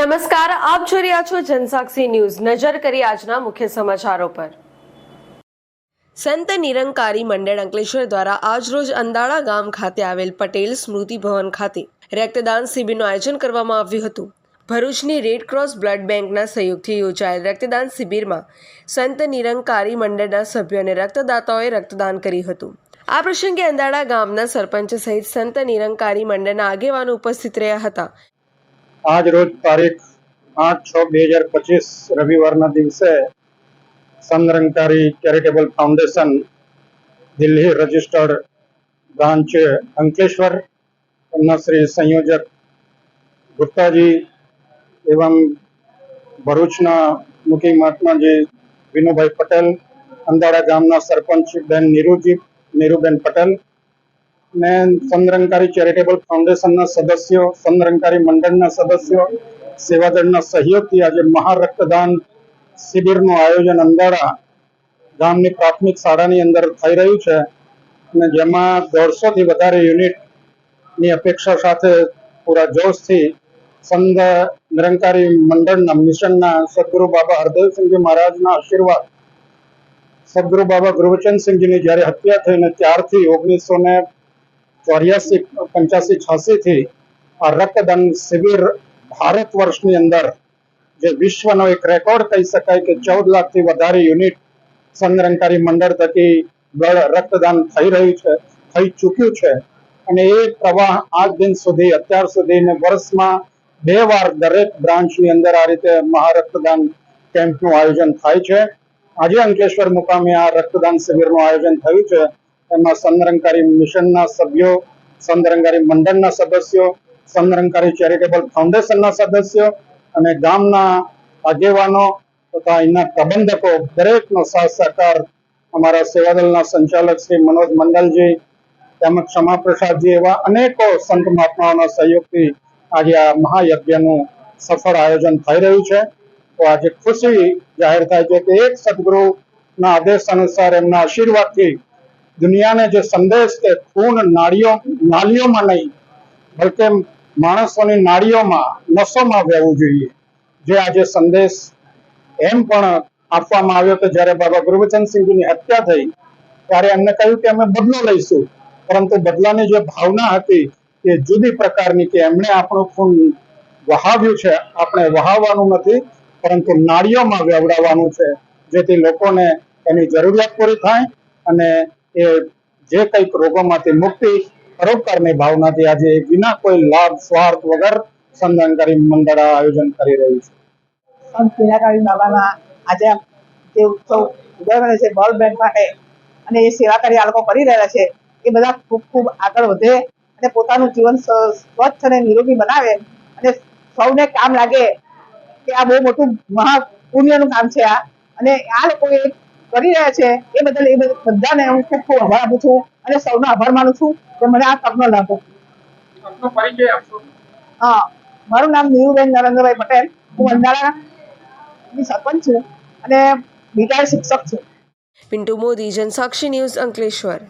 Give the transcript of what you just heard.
નમસ્કાર, આપ જોઈ રહ્યા છો જનસાક્ષી ન્યૂઝ. નજર કરી આજના મુખ્ય સમાચારો પર. સંત નિરંકારી મંડળ અંકલેશ્વર દ્વારા આજરોજ અંદાળા ગામ ખાતે આવેલ પટેલ સ્મૃતિ ભવન ખાતે રક્તદાન શિબિરનું આયોજન કરવામાં આવ્યું હતું. ભરૂચની રેડ ક્રોસ બ્લડ બેંકના સહયોગથી યોજાયેલ રક્તદાન શિબિરમાં સંત નિરંકારી મંડળના સભ્યો અને રક્તદાતાઓએ રક્તદાન કર્યું હતું. આ પ્રસંગે અંદાળા ગામના સરપંચ સહિત સંત નિરંકારી મંડળના આગેવાનો ઉપસ્થિત રહ્યા હતા. આજ રોજ તારીખ આઠ છ બે હજાર પચીસ રવિવારના દિવસે સંરંકારી charitable foundation Delhi registered branch Ankleshwar એમના શ્રી સંયોજક ગુપ્તાજી એવમ ભરૂચના મુખી મહાત્માજી વિનુભાઈ પટેલ, અંદાડા ગામના સરપંચ બેન નીરુજી, નીરુબેન પટેલ ને સંરંકારી ચેરિટેબલ ફાઉન્ડેશનના સદસ્યો સંદરંકારી મંડળના સદસ્યો, સેવાદળના સહયોગથી આજે મહા રક્તદાન શિબિરનું આયોજન અંદાળા ગામની પ્રાથમિક શાળાની અંદર થઈ રહ્યું છે. અને જેમાં દોઢસોથી વધારે યુનિટની અપેક્ષા સાથે પૂરા જોશથી સંત નિરંકારી મંડળના મિશનના સદગુરુ બાબા હરદેવસિંહજી મહારાજના આશીર્વાદ સદગુરુ બાબા ગુરુવચનસિંહજીની જ્યારે હત્યા થઈને ત્યારથી ઓગણીસો ને ચોર્યાસી, પંચ્યાસી છ્યાસી થી આ રક્તદાન શિબિર ભારત વર્ષની અંદર જે વિશ્વનો એક રેકોર્ડ કહી શકાય કે ચૌદ લાખથી વધારે યુનિટ સંગ્રહકારી મંડળ થકી રક્તદાન થઈ રહ્યું છે, થઈ ચૂક્યું છે. અને એ પ્રવાહ આજ દિન સુધી, અત્યાર સુધી ને વર્ષમાં બે વાર દરેક બ્રાન્ચની અંદર આ રીતે મહારક્તદાન કેમ્પનું આયોજન થાય છે. આજે અંકલેશ્વર મુકામે આ રક્તદાન શિબિરનું આયોજન થયું છે. એમાં સંરંકારી મિશનના સભ્યો સંરંકારી મંડળના સદસ્યો સંરંકારી ચેરિટેબલ ફાઉન્ડેશનના સદસ્યો અને ગામના આગેવાનો તથા અહીંના પ્રબંધકો, દરેકનો સાથ સહકાર અમારા સેવાદળના સંચાલક શ્રી મનોજ મંડલજી, તેમજ ક્ષમા પ્રસાદજી એવા અનેકો સંત મહાત્માઓના સહયોગથી આજે આ મહાયજ્ઞનું સફળ આયોજન થઈ રહ્યું છે. તો આજે ખુશી જાહેર થાય છે કે એક સદગુરુના આદેશ અનુસાર એમના આશીર્વાદથી દુનિયાને જે સંદેશ કે ખૂન નાળીઓ, નાલીઓમાં નહીં, બલકે માણસોની નાળીઓમાં, નસોમાં વહેવું જોઈએ. જે આજે સંદેશ એમ પણ આપવામાં આવ્યો કે જ્યારે બાબા ગુરુવચનસિંહજીની હત્યા થઈ, ત્યારે એમને કહ્યું કે અમે બદલો લઈશું. પરંતુ બદલાની જે ભાવના હતી, એ જુદી પ્રકારની કે એમણે આપણું ખૂન વહાવ્યું છે, આપણે વહાવવાનું નથી, પરંતુ નાળીઓમાં વેવડાવવાનું છે, જેથી લોકોને એની જરૂરિયાત પૂરી થાય અને એ જે કંઈક રોગોમાંથી મુક્તિ, પરોપકારની ભાવનાથી આજે વિના કોઈ લાભ, સ્વાર્થ વગર સંધાનકારી મંડળ આયોજન કરી રહ્યું છે. સંત મીનાકાળી બાબાના આજે જે ઉત્સવ ઉજવવાનો છે બોલ બેંક માટે, અને એ સેવા કાર્ય આ લોકો કરી રહ્યા છે, એ બધા ખૂબ ખૂબ આગળ વધે અને પોતાનું જીવન સ્વચ્છ અને નિરોગી બનાવે. અને સૌને કામ લાગે કે આ બહુ મોટું મહા પુણ્યનું કામ છે આ. અને આ લોકો એ કરી રહ્યા છે એ બદલ એ બધાને હું ખૂબ ખૂબ આભાર આપું છું અને સૌનો આભાર માનું છું કે મને આ તકનો લાભ આપનો હા મારું નામ નીરુબેન નરેન્દ્રભાઈ પટેલ. હું અંદારાની સરપંચ છું અને રિટાયર્ડ શિક્ષક છું. પિન્ટુ મોદી જનસાક્ષી ન્યૂઝ અંકલેશ્વર.